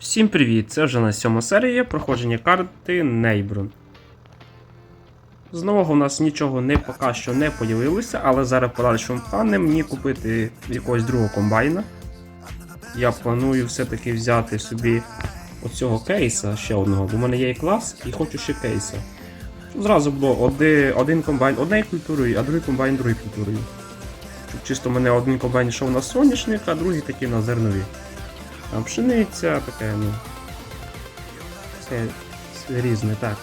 Всім привіт! Це вже на сьома серія проходження карти Нейбрун. З нового в нас нічого не поки що не появилося, але зараз подальшим планом мені купити якогось другого комбайна. Я планую все-таки взяти собі оцього кейса ще одного, бо в мене є і клас, і хочу ще кейса. Зразу було оди- один комбайн однією культурою, а другий комбайн другою культурою. Щоб чисто мене один комбайн йшов на соняшник, а другий такий на зернові. Там пшениця таке, ну. Все різне, так.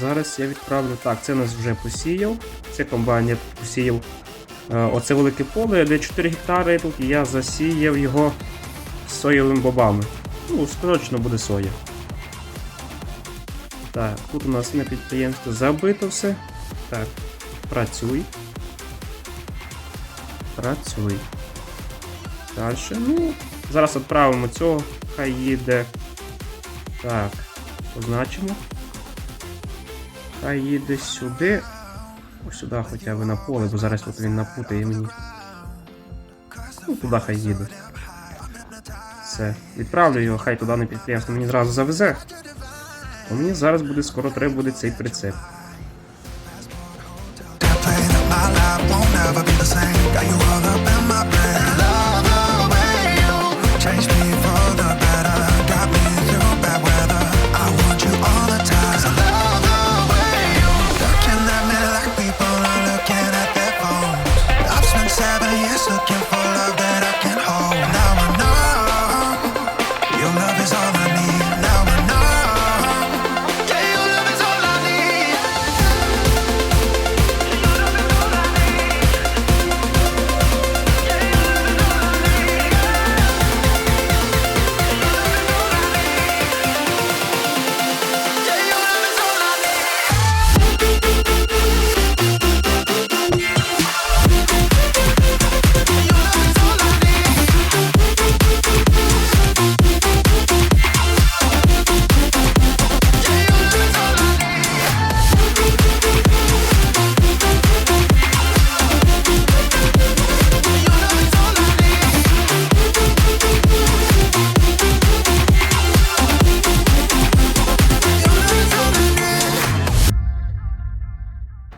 Зараз я відправлю. Так, це нас вже посіяв. Це комбайн я посіяв. е, Оце велике поле, де 4 гектари тут, і я засіяв його соєвими бобами. Ну, скорочно буде соя. Так, тут у нас на підприємстві забито все. Так, працюй. Працюй. Далі. Ну, зараз відправимо цього, хай їде. Так, позначимо. Хай їде сюди. Ось сюди хоча б на поле, бо зараз от він напутає мені. Ну, туди хай їде. Все. Відправлю його, хай туди на підприємство мені зразу завезе. А мені зараз буде скоро треба буде цей прицеп.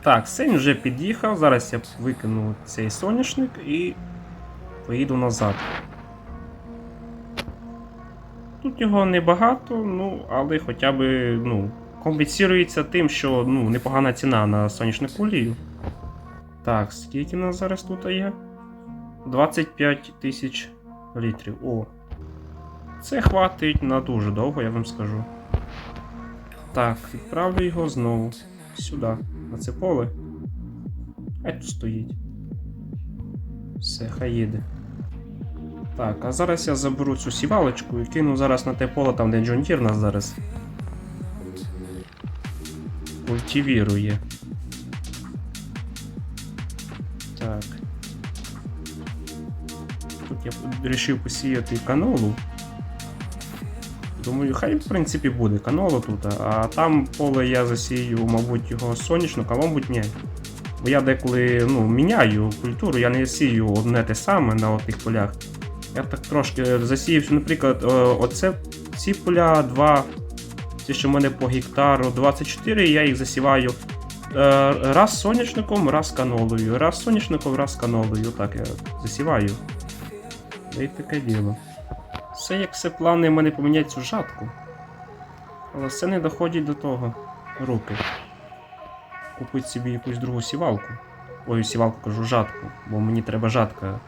Так, сень вже під'їхав. Зараз я викину цей соняшник і поїду назад. Тут його небагато, ну, але хоча б ну, компенсується тим, що ну, непогана ціна на сонячну олію. Так, скільки нас зараз тут є? 25 тисяч літрів. О. Це хватить на дуже довго, я вам скажу. Так, відправлю його знову сюди, на це поле. Хай тут стоїть. Все, хай їде. Так, а зараз я заберу цю сівалочку і кину зараз на те поле, там, де Джон Дір нас зараз. Культивірує. Так. Тут я вирішив посіяти канолу. Думаю, хай в принципі буде канола тут, а там поле я засію, мабуть, його соняшник, а мабуть, ні. Бо я деколи ну, міняю культуру, я не сію одне те саме на тих полях. Я так трошки засіяв, наприклад, е, оце ці поля, два, ті, що в мене по гектару 24, я їх засіваю е, раз соняшником, раз канолою, раз соняшником, раз канолою. Так я засіваю. Й таке діло. Все як все плани мене поміняти цю жатку. Але все не доходить до того руки. Купити собі якусь другу сівалку. Ой, сівалку кажу жатку, бо мені треба жатка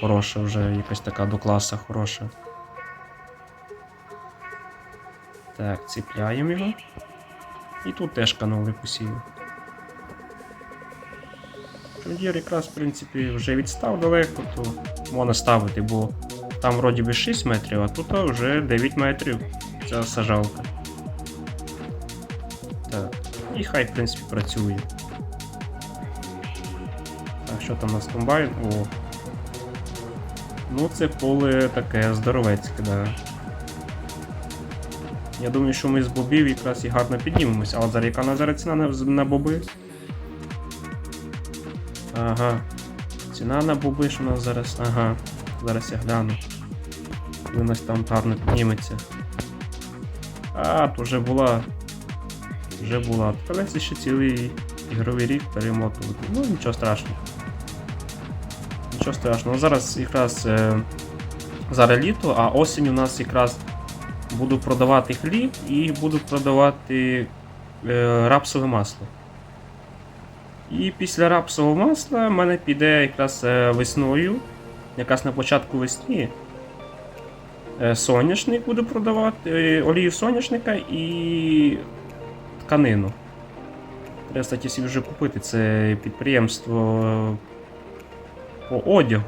хороша, вже якась така до класа хороша. Так, ціпляємо його. І тут теж каноли посію. Джондір якраз, в принципі, вже відстав далеко, то можна ставити, бо там вроді би 6 метрів, а тут вже 9 метрів ця сажалка. Так. І хай, в принципі, працює. Так, що там у нас комбайн? О. Ну, це поле таке здоровецьке, да. Я думаю, що ми з бобів якраз і гарно піднімемося, але зараз яка на зараз ціна на, на боби? Ага. Ціна на боби, що у нас зараз. Ага. Зараз я гляну. Рослинність там гарно підніметься. А, то вже була. Вже була. Придеться ще цілий ігровий рік перемотувати. Ну, нічого страшного. Нічого страшного. Зараз якраз е, зараз літо, а осінь у нас якраз буду продавати хліб і буду продавати е, рапсове масло. І після рапсового масла в мене піде якраз е, весною, якраз на початку весні. Е, Соняшник буду продавати, е, олію соняшника і тканину. Треба, кстати, собі вже купити це підприємство по одягу.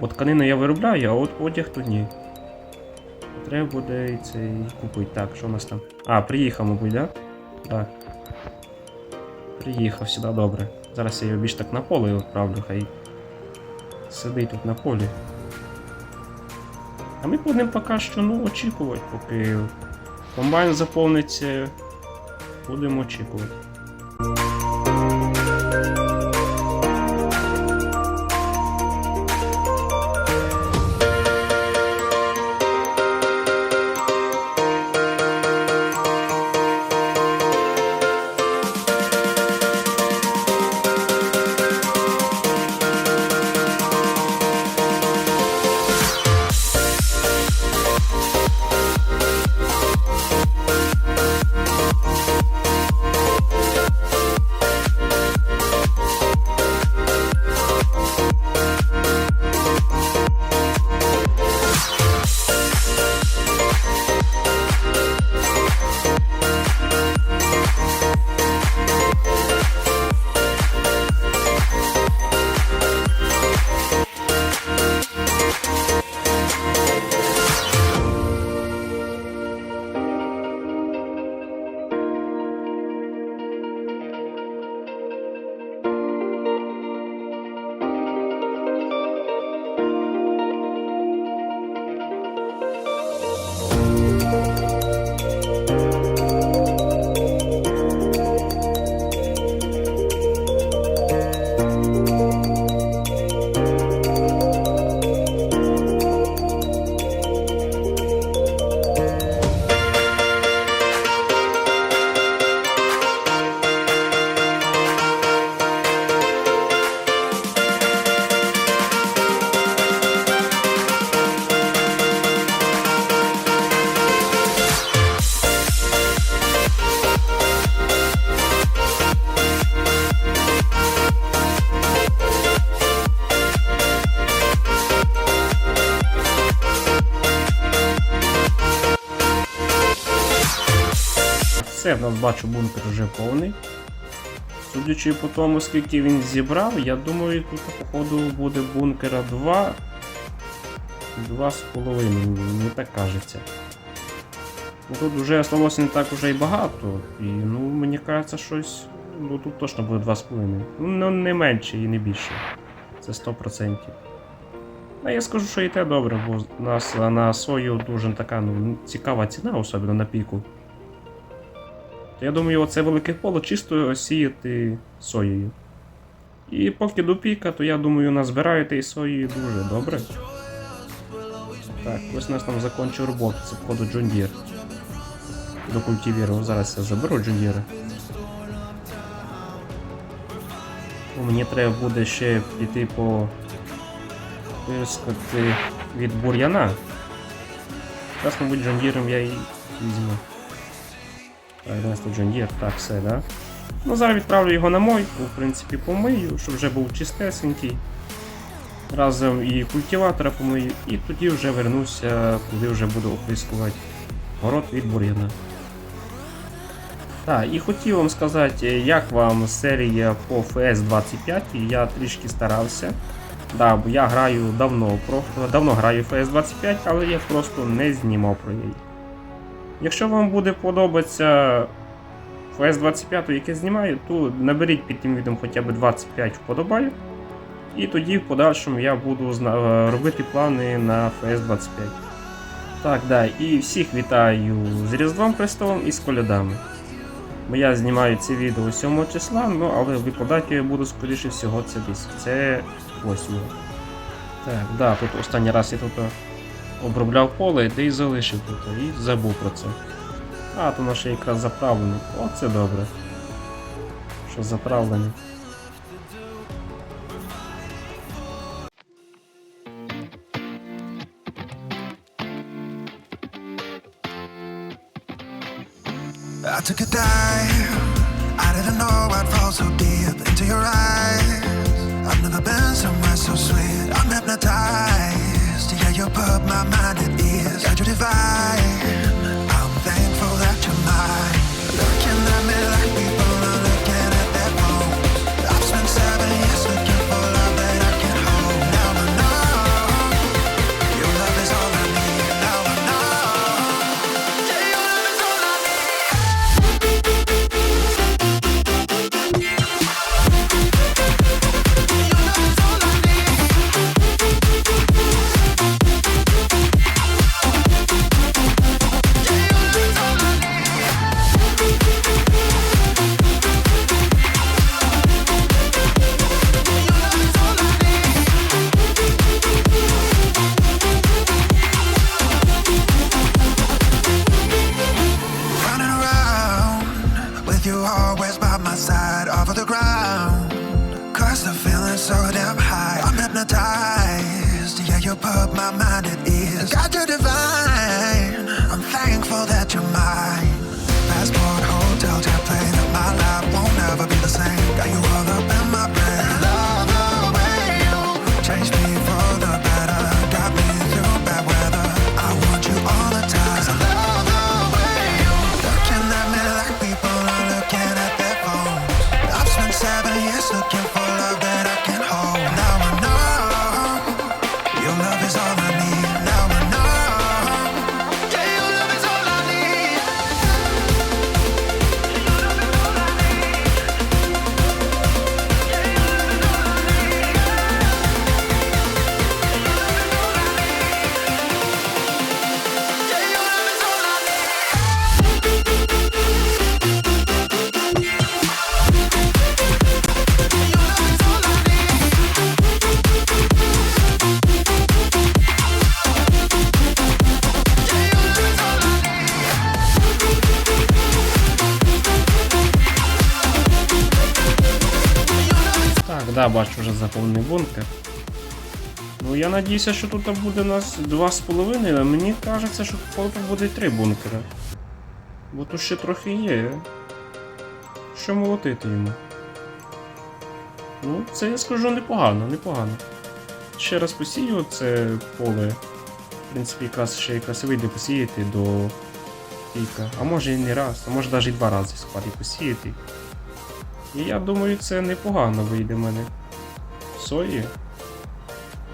Бо тканину я виробляю, а от одяг то ні. Треба буде цей купити. Так, що у нас там? А, приїхав, мабуть, да? Так. Приїхав сюди, добре. Зараз я його більш так на поле відправлю, хай сидить тут на полі. А ми будемо поки що ну, очікувати, поки комбайн заповниться. Будемо очікувати. Все, в бачу бункер вже повний. Судячи по тому, скільки він зібрав, я думаю, тут походу буде бункера 2. 2,5, мені так кажеться. Ну, Тут вже осталося не так уже і багато. І ну, мені кажеться, щось. Ну тут точно буде 2,5. Ну не менше і не більше. Це 100%. А я скажу, що і те добре, бо у нас на сою дуже така ну, цікава ціна, особливо на піку. То я думаю, оце велике поле чисто сіяти соєю. І поки до піка, то я думаю, назбираєте і сої дуже добре. Так, ось у нас там закінчив роботу, це походу Джондір. До культивіру. Зараз я заберу Джондіра. Мені треба буде ще піти по сказати, від бур'яна. Зараз, мабуть, Джон Діром я і візьму. Так, нас тут John Deere, так, все, да? Ну, зараз відправлю його на мойку, в принципі, помию, щоб вже був чистесенький. Разом і культиватора помию, і тоді вже вернуся, коли вже буду оприскувати город від бур'яна. Так, і хотів вам сказати, як вам серія по FS25, я трішки старався. Да, бо я граю давно, про, давно граю FS25, але я просто не знімав про неї. Якщо вам буде подобатися FS25, яке знімаю, то наберіть під тим відео хоча б 25 вподобайок. І тоді в подальшому я буду е, робити плани на FS25. Так, да, і всіх вітаю з Різдвом Христовим і з колядами. Бо я знімаю це відео 7 числа, ну але викладати я буду скоріше всього це десь. Це 8. Так, да, тут останній раз я тут е, обробляв поле, де і залишив тут, і забув про це. А, то наш якраз заправлений. О, це добре. Що заправлені. I took a dive. I didn't know I'd fall so deep into your eyes. I've never been somewhere so sweet. I'm hypnotized. up my mind Так, да, бачу вже заповнений бункер. Ну я надіюся, що тут буде нас 2,5, але мені кажеться, що тут буде 3 бункери. Бо тут ще трохи є. Що молотити йому? Ну, це я скажу непогано, непогано. Ще раз посію це поле. В принципі, якраз ще якраз вийде посіяти до піка. А може і не раз, а може навіть і два рази склад посіяти. І я думаю, це непогано вийде в мене. Сої.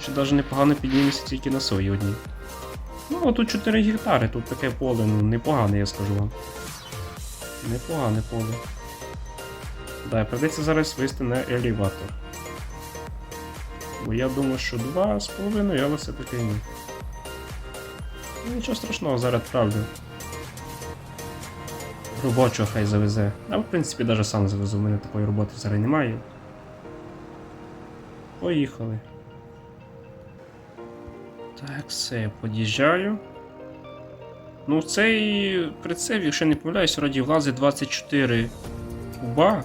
Ще навіть непогано підніметься тільки на сої одній. Ну, а тут 4 гектари, тут таке поле, ну непогане, я скажу вам. Непогане поле. Да, придеться зараз вивести на елеватор. Бо я думаю, що 2,5, але все-таки ні. Ну, нічого страшного, зараз відправлю. Робочого хай завезе. А в принципі навіть сам завезу, у мене такої роботи зараз немає. Поїхали. Так, все, я під'їжджаю. Ну, цей прицеп, якщо не помиляюсь, вроді влазить 24 куба.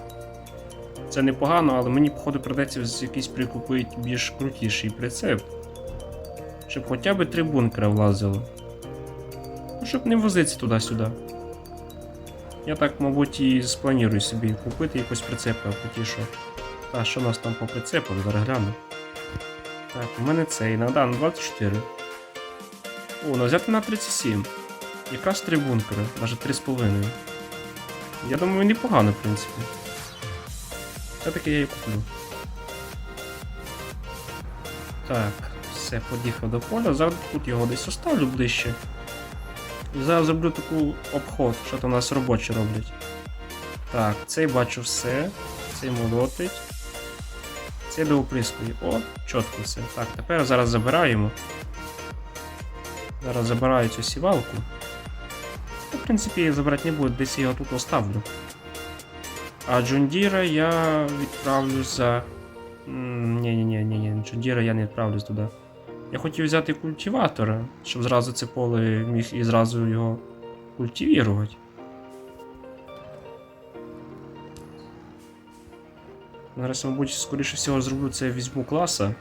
Це непогано, але мені, походу, придеться якийсь прикупити більш крутіший прицеп. Щоб хоча б три бункера влазило. Ну, щоб не возитися туди-сюди. Я так, мабуть, і спланую собі купити якусь прицепку потішу. Так, що у нас там по прицепу? Зараз гляну. Так, у мене цей на да, на 24. О, ну взяти на 37. Якраз 3 бункери, навіть 3,5. Я думаю, непогано, в принципі. Все-таки я її куплю. Так, все, під'їхав до поля. Зараз тут його десь оставлю ближче. І зараз зроблю таку обход, що то у нас робочі роблять. Так, цей бачу все. Цей молотить. Цей до оприскує. О, чітко все. Так, тепер зараз забираємо. Зараз забираю цю сівалку. Ну, в принципі, я забрати не буду, десь його тут оставлю. А Джундіра я відправлю за. Ні-ні-ні, ні, Джундіра я не відправлюсь туди. Я хотів взяти культиватора, щоб зразу це поле міг і зразу його культивірувати. Зараз, мабуть, скоріше всього зроблю це візьму класа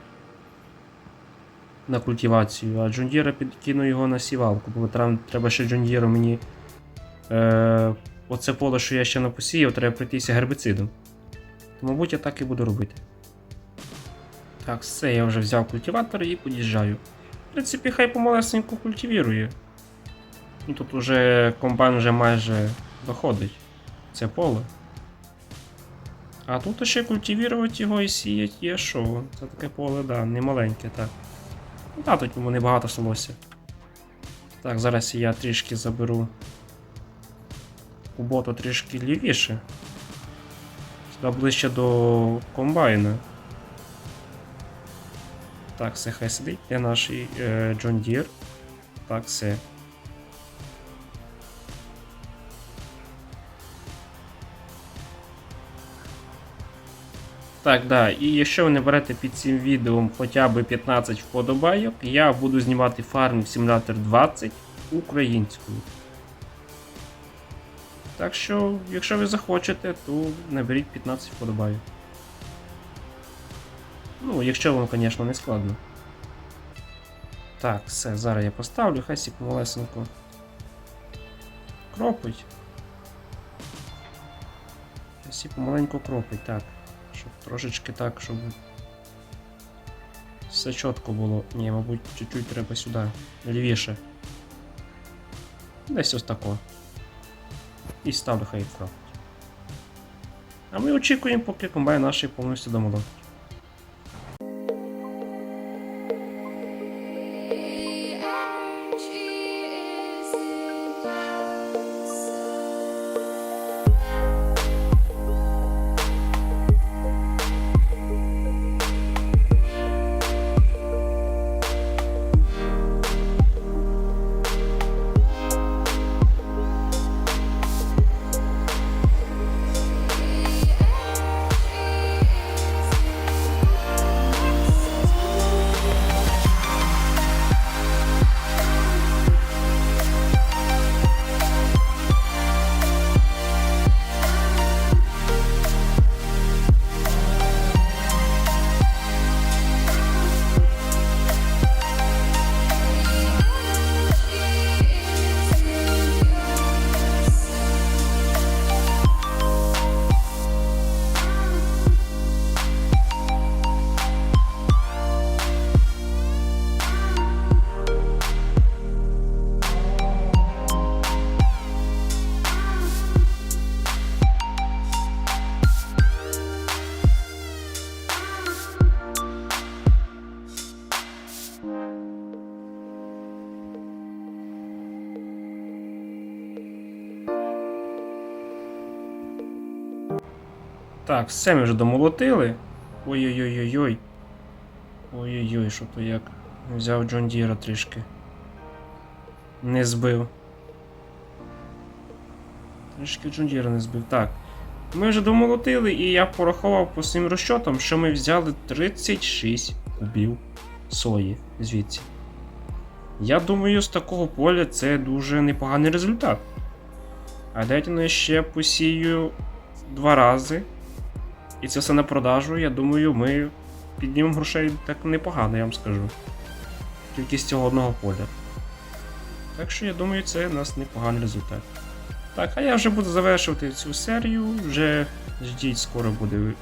на культивацію, а Джондіра підкину його на сівалку, бо там треба ще Джондіра мені. Е, оце поле, що я ще не посіяв, треба прийтися гербицидом. То, мабуть, я так і буду робити. Так, все, я вже взяв культиватор і під'їжджаю. В принципі, хай помалесенько культивірує. Ну, тут уже комбайн вже майже доходить. Це поле. А тут ще культивірувати його і сіять є що. Це таке поле, да, не маленьке, так. Ну та тут йому небагато сталося. Так, зараз я трішки заберу у боту трішки лівіше. Сюди ближче до комбайна. Так, все хай сидить. Де наш е, Джон Дір. Так, все. Так, да. І якщо ви не берете під цим відео хоча б 15 вподобайок, я буду знімати Farming Simulator 20 українською. Так що, якщо ви захочете, то наберіть 15 вподобайок. Ну, якщо вам, звісно, не складно. Так, все, зараз я поставлю, хай сік малесенько. Кропить. Хай сік помаленьку кропить, так. Щоб трошечки так, щоб. Все чітко було. Ні, мабуть, чуть-чуть треба сюди. Лівіше. Десь ось тако. І ставлю хай кропить. А ми очікуємо, поки комбайн наш повністю домолотить. Так, все ми вже домолотили. Ой-ой-ой-ой-ой. Ой-ой-ой, що то як. Взяв Джон Діра трішки. Не збив. Трішки Джон Діра не збив. Так. Ми вже домолотили, і я порахував по своїм розчотам, що ми взяли 36 кубів сої звідси. Я думаю, з такого поля це дуже непоганий результат. А дайте я ще посію два рази. І це все на продажу, я думаю, ми піднімемо грошей так непогано, я вам скажу. Тільки з цього одного поля. Так що я думаю, це у нас непоганий результат. Так, а я вже буду завершувати цю серію. Вже ждіть, скоро буде.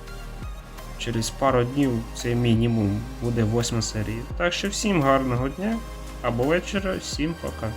Через пару днів, це мінімум, буде восьма серія. Так що всім гарного дня або вечора, всім пока.